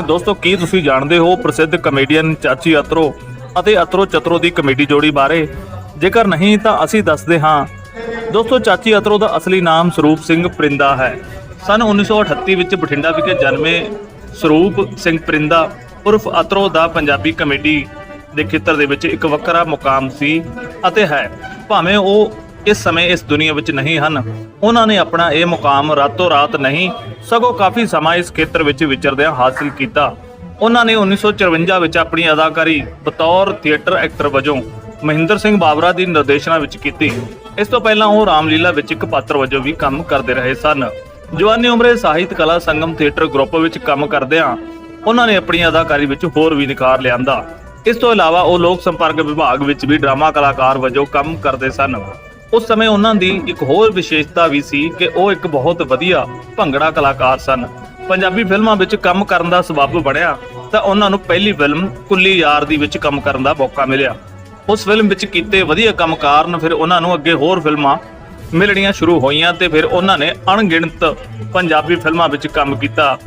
ਦੋਸਤੋ, ਕੀ ਤੁਸੀਂ ਜਾਣਦੇ ਹੋ ਪ੍ਰਸਿੱਧ ਕਮੇਡੀਅਨ ਚਾਚੀ ਅਤਰੋ ਅਤੇ ਅਤਰੋ ਚਤਰੋ ਦੀ ਕਮੇਡੀ ਜੋੜੀ ਬਾਰੇ? ਜੇਕਰ ਨਹੀਂ, ਤਾਂ ਅਸੀਂ ਦੱਸਦੇ ਹਾਂ। ਦੋਸਤੋ, ਚਾਚੀ ਅਤਰੋ ਦਾ ਅਸਲੀ ਨਾਮ ਸਰੂਪ ਸਿੰਘ ਪ੍ਰਿੰਦਾ ਹੈ। ਸਨ 1938 ਵਿੱਚ ਬਠਿੰਡਾ ਵਿਖੇ ਜਨਮੇ ਸਰੂਪ ਸਿੰਘ ਪ੍ਰਿੰਦਾ ਉਰਫ ਅਤਰੋ ਦਾ ਪੰਜਾਬੀ ਕਮੇਡੀ ਦੇ ਖੇਤਰ ਦੇ ਵਿੱਚ ਇੱਕ ਵੱਖਰਾ ਮੁਕਾਮ ਸੀ ਅਤੇ ਹੈ। ਭਾਵੇਂ ਉਹ ਇਸ ਸਮੇਂ ਇਸ ਦੁਨੀਆ ਵਿੱਚ ਨਹੀਂ ਹਨ। ਉਹਨਾਂ ਨੇ ਆਪਣਾ ਇਹ ਮੁਕਾਮ ਰਾਤੋਂ ਰਾਤ ਨਹੀਂ, ਸਗੋਂ ਕਾਫੀ ਸਮਾਂ ਇਸ ਖੇਤਰ ਵਿੱਚ ਵਿਚਰਦਿਆਂ ਹਾਸਲ ਕੀਤਾ। ਉਹਨਾਂ ਨੇ 1954 ਵਿੱਚ ਆਪਣੀ ਅਦਾਕਾਰੀ ਬਤੌਰ ਥੀਏਟਰ ਐਕਟਰ ਵਜੋਂ ਮਹਿੰਦਰ ਸਿੰਘ ਬਾਬਰਾ ਦੀ ਨਿਰਦੇਸ਼ਨਾ ਵਿੱਚ ਕੀਤੀ। ਇਸ ਤੋਂ ਪਹਿਲਾਂ ਉਹ ਰਾਮਲੀਲਾ ਵਿੱਚ ਇੱਕ ਪਾਤਰ ਵਜੋਂ ਵੀ ਕੰਮ ਕਰਦੇ ਰਹੇ ਸਨ। ਜਵਾਨੀ ਉਮਰੇ ਸਾਹਿਤ ਕਲਾ ਸੰਗਮ ਥੀਏਟਰ ਗਰੁੱਪ ਵਿੱਚ ਕੰਮ ਕਰਦਿਆਂ ਉਹਨਾਂ ਨੇ ਆਪਣੀ ਅਦਾਕਾਰੀ ਵਿੱਚ ਹੋਰ ਵੀ ਨਿਖਾਰ ਲਿਆਂਦਾ। ਇਸ ਤੋਂ ਇਲਾਵਾ ਉਹ ਲੋਕ ਸੰਪਰਕ ਵਿਭਾਗ ਵਿੱਚ ਵੀ ਡਰਾਮਾ ਕਲਾਕਾਰ ਵਜੋਂ ਕੰਮ ਕਰਦੇ ਸਨ। ਉਸ ਸਮੇਂ ਉਹਨਾਂ ਦੀ ਇੱਕ ਹੋਰ ਵਿਸ਼ੇਸ਼ਤਾ ਵੀ ਸੀ ਕਿ ਉਹ ਇੱਕ ਬਹੁਤ ਵਧੀਆ ਭੰਗੜਾ ਕਲਾਕਾਰ ਸਨ। ਪੰਜਾਬੀ ਫਿਲਮਾਂ ਵਿੱਚ ਕੰਮ ਕਰਨ ਦਾ ਸਬੱਬ ਬਣਿਆ ਤਾਂ ਉਹਨਾਂ ਨੂੰ ਪਹਿਲੀ ਫਿਲਮ ਕੁੱਲੀ ਯਾਰ ਦੀ ਵਿੱਚ ਕੰਮ ਕਰਨ ਦਾ ਮੌਕਾ ਮਿਲਿਆ। ਉਸ ਫਿਲਮ ਵਿੱਚ ਕੀਤੇ ਵਧੀਆ ਕੰਮ ਕਾਰਨ ਫਿਰ ਉਹਨਾਂ ਨੂੰ ਅੱਗੇ ਹੋਰ ਫਿਲਮਾਂ ਮਿਲਣੀਆਂ ਸ਼ੁਰੂ ਹੋਈਆਂ ਤੇ ਫਿਰ ਉਹਨਾਂ ਨੇ ਅਣਗਿਣਤ ਪੰਜਾਬੀ ਫਿਲਮਾਂ ਵਿੱਚ ਕੰਮ ਕੀਤਾ,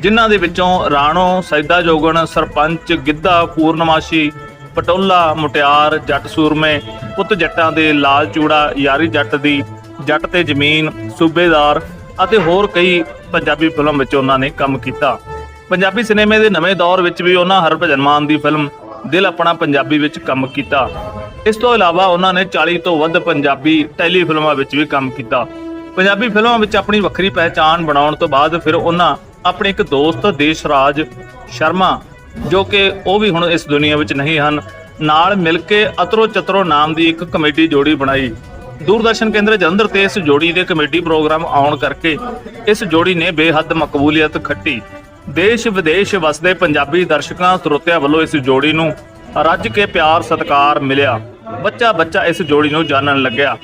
ਜਿਨ੍ਹਾਂ ਦੇ ਵਿੱਚੋਂ ਰਾਣੋ, ਸੈਦਾ ਜੋਗਣ, ਸਰਪੰਚ, ਗਿੱਧਾ, ਪੂਰਨਮਾਸ਼ੀ ਪਟੋਲਾ, ਮੁਟਿਆਰ, ਜੱਟ ਸੂਰਮੇ, ਪੁੱਤ ਜੱਟਾਂ ਦੇ ਲਾਲ ਚੂੜਾ, ਯਾਰੀ ਜੱਟ ਦੀ ਜੱਟ ਤੇ ਜ਼ਮੀਨ, ਸੂਬੇਦਾਰ ਅਤੇ ਹੋਰ ਕਈ ਪੰਜਾਬੀ ਫਿਲਮ ਵਿੱਚ ਉਹਨਾਂ ਨੇ ਕੰਮ ਕੀਤਾ। ਪੰਜਾਬੀ ਸਿਨੇਮੇ ਦੇ ਨਵੇਂ ਦੌਰ ਵਿੱਚ ਵੀ ਉਹਨਾਂ ਹਰਭਜਨ ਮਾਨ ਦੀ ਫਿਲਮ ਦਿਲ ਆਪਣਾ ਪੰਜਾਬੀ ਵਿੱਚ ਕੰਮ ਕੀਤਾ। ਇਸ ਤੋਂ ਇਲਾਵਾ ਉਹਨਾਂ ਨੇ 40 ਤੋਂ ਵੱਧ ਪੰਜਾਬੀ ਟੈਲੀ ਫਿਲਮਾਂ ਵਿੱਚ ਵੀ ਕੰਮ ਕੀਤਾ। ਪੰਜਾਬੀ ਫਿਲਮਾਂ ਵਿੱਚ ਆਪਣੀ ਵੱਖਰੀ ਪਹਿਚਾਣ ਬਣਾਉਣ ਤੋਂ ਬਾਅਦ ਫਿਰ ਉਹਨਾਂ ਆਪਣੇ ਇੱਕ ਦੋਸਤ ਦੇਸ਼ ਰਾਜ ਸ਼ਰਮਾ ਜੋ ਕਿ ਉਹ ਵੀ ਹੁਣ ਇਸ ਦੁਨੀਆ ਵਿੱਚ ਨਹੀਂ ਹਨ। ਨਾਲ ਮਿਲ ਕੇ ਅਤਰੋ ਚਤਰੋ ਨਾਮ ਦੀ ਇੱਕ ਕਮੇਡੀ ਜੋੜੀ ਬਣਾਈ। ਦੂਰਦਰਸ਼ਨ ਕੇਂਦਰ ਜਲੰਧਰ ਤੇ ਇਸ ਜੋੜੀ ਦੇ ਕਮੇਡੀ ਪ੍ਰੋਗਰਾਮ ਆਉਣ ਕਰਕੇ ਇਸ ਜੋੜੀ ਨੇ ਬੇਹੱਦ ਮਕਬੂਲੀਅਤ ਖੱਟੀ। ਦੇਸ਼ ਵਿਦੇਸ਼ ਵਸਦੇ ਪੰਜਾਬੀ ਦਰਸ਼ਕਾਂ, ਸਰੋਤਿਆਂ ਵੱਲੋਂ ਇਸ ਜੋੜੀ ਨੂੰ ਰੱਜ ਕੇ ਪਿਆਰ, ਸਤਿਕਾਰ ਮਿਲਿਆ। ਬੱਚਾ ਬੱਚਾ ਇਸ ਜੋੜੀ ਨੂੰ ਜਾਣਨ ਲੱਗਿਆ।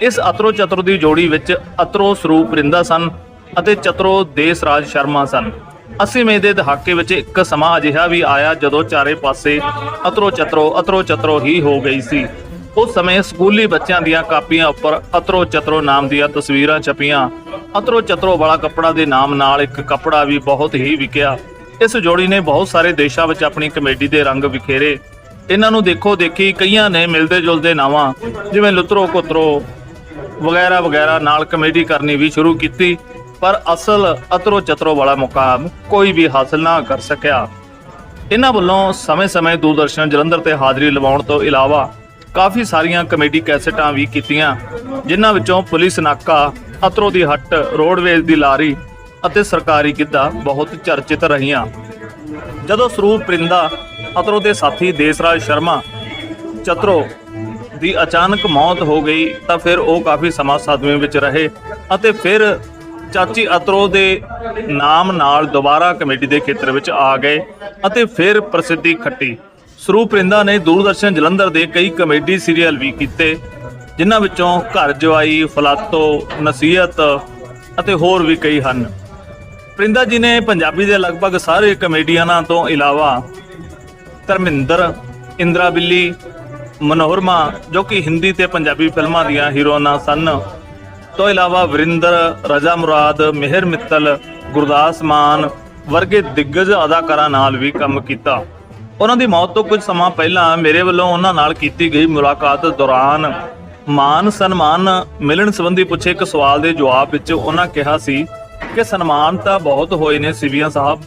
ਇਸ ਅਤਰੋ ਚਤਰੋ ਦੀ ਜੋੜੀ ਵਿੱਚ ਅਤਰੋ ਸਰੂਪ ਰਿੰਦਾ ਸਨ ਅਤੇ ਚਤਰੋ ਦੇਸਰਾਜ ਸ਼ਰਮਾ ਸਨ। 80ਵੇਂ ਦੇ ਦਹਾਕੇ ਵਿੱਚ ਇੱਕ ਸਮਾਂ ਅਜਿਹਾ ਵੀ ਆਇਆ ਜਦੋਂ ਚਾਰੇ ਪਾਸੇ ਅਤਰੋ ਚਤਰੋ ਅਤਰੋ ਚਤਰੋ ਹੀ ਹੋ ਗਈ ਸੀ। ਉਸ ਸਮੇਂ ਸਕੂਲੀ ਬੱਚਿਆਂ ਦੀਆਂ ਕਾਪੀਆਂ ਉੱਪਰ ਅਤਰੋ ਚਤਰੋ ਨਾਮ ਦੀਆਂ ਤਸਵੀਰਾਂ ਛਪੀਆਂ। ਅਤਰੋ ਚਤਰੋ ਵਾਲਾ ਕੱਪੜਾ ਦੇ ਨਾਮ ਨਾਲ ਇੱਕ ਕੱਪੜਾ ਵੀ ਬਹੁਤ ਹੀ ਵਿਕਿਆ। ਇਸ ਜੋੜੀ ਨੇ ਬਹੁਤ ਸਾਰੇ ਦੇਸ਼ਾਂ ਵਿੱਚ ਆਪਣੀ ਕਮੇਡੀ ਦੇ ਰੰਗ ਵਿਖੇਰੇ। ਇਹਨਾਂ ਨੂੰ ਦੇਖੋ ਦੇਖੀ ਕਈਆਂ ਨੇ ਮਿਲਦੇ ਜੁਲਦੇ ਨਾਵਾਂ, ਜਿਵੇਂ ਲੁਤਰੋ ਕੁਤਰੋ ਵਗੈਰਾ ਵਗੈਰਾ ਨਾਲ ਕਮੇਡੀ ਕਰਨੀ ਵੀ ਸ਼ੁਰੂ ਕੀਤੀ। ਪਰ ਅਸਲ ਅਤਰੋ ਚਤਰੋ ਵਾਲਾ ਮੁਕਾਮ ਕੋਈ ਵੀ ਹਾਸਲ ਨਾ ਕਰ ਸਕਿਆ। ਇਹਨਾਂ ਵੱਲੋਂ ਸਮੇਂ-ਸਮੇਂ ਦੂਰਦਰਸ਼ਨ ਜਲੰਧਰ ਤੇ ਹਾਜ਼ਰੀ ਲਵਾਉਣ ਤੋਂ ਇਲਾਵਾ ਕਾਫੀ ਸਾਰੀਆਂ ਕਮੇਡੀ ਕੈਸੇਟਾਂ ਵੀ ਕੀਤੀਆਂ, ਜਿਨ੍ਹਾਂ ਵਿੱਚੋਂ ਪੁਲਿਸ ਨਾਕਾ, ਅਤਰੋ ਦੀ ਹੱਟ, ਰੋਡਵੇਜ਼ ਦੀ ਲਾਰੀ ਅਤੇ ਸਰਕਾਰੀ ਗਿੱਧਾ ਬਹੁਤ ਚਰਚਿਤ ਰਹੀਆਂ। ਜਦੋਂ ਸਰੂਪ ਪ੍ਰਿੰਦਾ, ਅਤਰੋ ਦੇ ਸਾਥੀ ਦੇਸਰਾਜ ਸ਼ਰਮਾ, ਚਤਰੋ ਦੀ ਅਚਾਨਕ ਮੌਤ ਹੋ ਗਈ ਤਾਂ ਫਿਰ ਉਹ ਕਾਫੀ ਸਮਾਂ ਸਦਮੇ ਵਿੱਚ ਰਹੇ ਅਤੇ ਫਿਰ ਚਾਚੀ ਅਤਰੋ ਦੇ ਨਾਮ ਨਾਲ ਦੁਬਾਰਾ ਕਮੇਡੀ ਦੇ ਖੇਤਰ ਵਿੱਚ ਆ ਗਏ ਅਤੇ ਫਿਰ ਪ੍ਰਸਿੱਧੀ ਖੱਟੀ। ਸਰੂਪ ਰਿੰਦਾ ਨੇ ਦੂਰਦਰਸ਼ਨ ਜਲੰਧਰ ਦੇ ਕਈ ਕਮੇਡੀ ਸੀਰੀਅਲ ਵੀ ਕੀਤੇ, ਜਿਨ੍ਹਾਂ ਵਿੱਚੋਂ ਘਰ ਜਵਾਈ, ਫਲਾਤੋ, ਨਸੀਹਤ ਅਤੇ ਹੋਰ ਵੀ ਕਈ ਹਨ। ਪ੍ਰਿੰਦਾ ਜੀ ਨੇ ਪੰਜਾਬੀ ਦੇ ਲਗਭਗ ਸਾਰੇ ਕਮੇਡੀਅਨਾਂ ਤੋਂ ਇਲਾਵਾ ਧਰਮਿੰਦਰ, ਇੰਦਰਾ ਬਿੱਲੀ ਮਨੋਹਰਮਾ ਜੋ ਕਿ ਹਿੰਦੀ ਤੇ ਪੰਜਾਬੀ ਫਿਲਮਾਂ ਦੀਆਂ ਹੀਰੋਇਨਾਂ ਸਨ ਤੋਂ ਇਲਾਵਾ ਵਰਿੰਦਰ, ਰਜਾ ਮੁਰਾਦ, ਮਿਹਰ ਮਿੱਤਲ, ਗੁਰਦਾਸ ਮਾਨ ਵਰਗੇ ਦਿੱਗਜ ਅਦਾਕਾਰਾਂ ਨਾਲ ਵੀ ਕੰਮ ਕੀਤਾ। ਉਹਨਾਂ ਦੀ ਮੌਤ ਤੋਂ ਕੁਝ ਸਮਾਂ ਪਹਿਲਾਂ ਮੇਰੇ ਵੱਲੋਂ ਉਹਨਾਂ ਨਾਲ ਕੀਤੀ ਗਈ ਮੁਲਾਕਾਤ ਦੌਰਾਨ ਮਾਨ ਸਨਮਾਨ ਮਿਲਣ ਸੰਬੰਧੀ ਪੁੱਛੇ ਇੱਕ ਸਵਾਲ ਦੇ ਜਵਾਬ ਵਿੱਚ ਉਹਨਾਂ ਕਿਹਾ ਸੀ ਕਿ ਸਨਮਾਨ ਤਾਂ ਬਹੁਤ ਹੋਏ ਨੇ ਸਿਵੀਆਂ ਸਾਹਿਬ,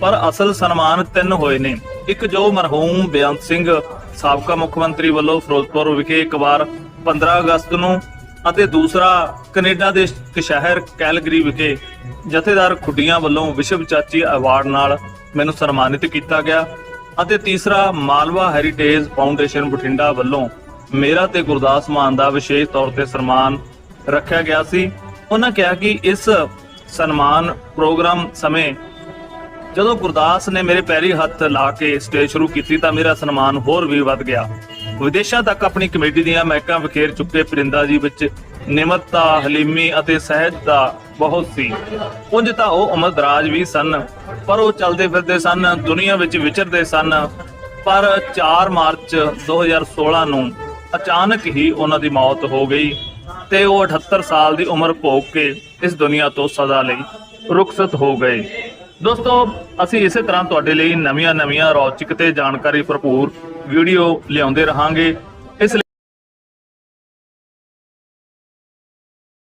ਪਰ ਅਸਲ ਸਨਮਾਨ ਤਿੰਨ ਹੋਏ ਨੇ। ਇੱਕ ਜੋ ਮਰਹੂਮ ਬੇਅੰਤ ਸਿੰਘ, ਸਾਬਕਾ ਮੁੱਖ ਮੰਤਰੀ ਵੱਲੋਂ ਫਿਰੋਜ਼ਪੁਰ ਵਿਖੇ ਇੱਕ ਵਾਰ 15 ਅਗਸਤ ਨੂੰ ਅਤੇ ਦੂਸਰਾ, ਕੈਨੇਡਾ ਦੇ ਇੱਕ ਸ਼ਹਿਰ ਕੈਲਗਰੀ ਵਿਖੇ ਜਥੇਦਾਰ ਖੁੱਡੀਆਂ ਵੱਲੋਂ ਵਿਸ਼ਵ ਚਾਚੀ ਅਵਾਰਡ ਨਾਲ ਮੈਨੂੰ ਸਨਮਾਨਿਤ ਕੀਤਾ ਗਿਆ ਅਤੇ ਤੀਸਰਾ, ਮਾਲਵਾ ਹੈਰੀਟੇਜ ਫਾਊਂਡੇਸ਼ਨ ਬਠਿੰਡਾ ਵੱਲੋਂ ਮੇਰਾ ਤੇ ਗੁਰਦਾਸ ਮਾਨ ਦਾ ਵਿਸ਼ੇਸ਼ ਤੌਰ ਤੇ ਸਨਮਾਨ ਰੱਖਿਆ ਗਿਆ ਸੀ। ਉਹਨਾਂ ਕਿਹਾ ਕਿ ਇਸ ਸਨਮਾਨ ਪ੍ਰੋਗਰਾਮ ਸਮੇਂ ਜਦੋਂ ਗੁਰਦਾਸ ਨੇ ਮੇਰੇ ਪੈਰੀ ਹੱਥ ਲਾ ਕੇ ਸਟੇਜ ਸ਼ੁਰੂ ਕੀਤੀ ਤਾਂ ਮੇਰਾ ਸਨਮਾਨ ਹੋਰ ਵੀ ਵੱਧ ਗਿਆ। ਵਿਦੇਸ਼ਾਂ ਤੱਕ ਆਪਣੀ ਕਮੇਟੀ ਦੀਆਂ ਮਹਿਕਾਂ ਵਿਖੇਰ ਚੁੱਕੇ ਪਰਿੰਦਾ ਜੀ ਵਿੱਚ ਨਿਮਰਤਾ, ਹਲੀਮੀ ਅਤੇ ਸਹਿਜਤਾ ਬਹੁਤ ਸੀ। ਉਂਝ ਤਾਂ ਉਹ ਉਮਰਦਰਾਜ ਵੀ ਸਨ, ਪਰ ਉਹ ਚਲਦੇ ਫਿਰਦੇ ਸਨ, ਦੁਨੀਆ ਵਿੱਚ ਵਿਚਰਦੇ ਸਨ। ਪਰ 4 ਮਾਰਚ 2016 ਨੂੰ ਅਚਾਨਕ ਹੀ ਉਹਨਾਂ ਦੀ ਮੌਤ ਹੋ ਗਈ ਤੇ ਉਹ 78 ਸਾਲ ਦੀ ਉਮਰ ਭੋਗ ਕੇ ਇਸ ਦੁਨੀਆ ਤੋਂ ਸਦਾ ਲਈ ਰੁਖਸਤ ਹੋ ਗਏ। ਦੋਸਤੋ ਅਸੀਂ ਇਸੇ ਤਰ੍ਹਾਂ ਤੁਹਾਡੇ ਲਈ ਨਵੀਆਂ-ਨਵੀਆਂ ਰੌਚਕ ਤੇ ਜਾਣਕਾਰੀ ਭਰਪੂਰ ਵੀਡੀਓ ਲਿਆਉਂਦੇ ਰਹਾਂਗੇ।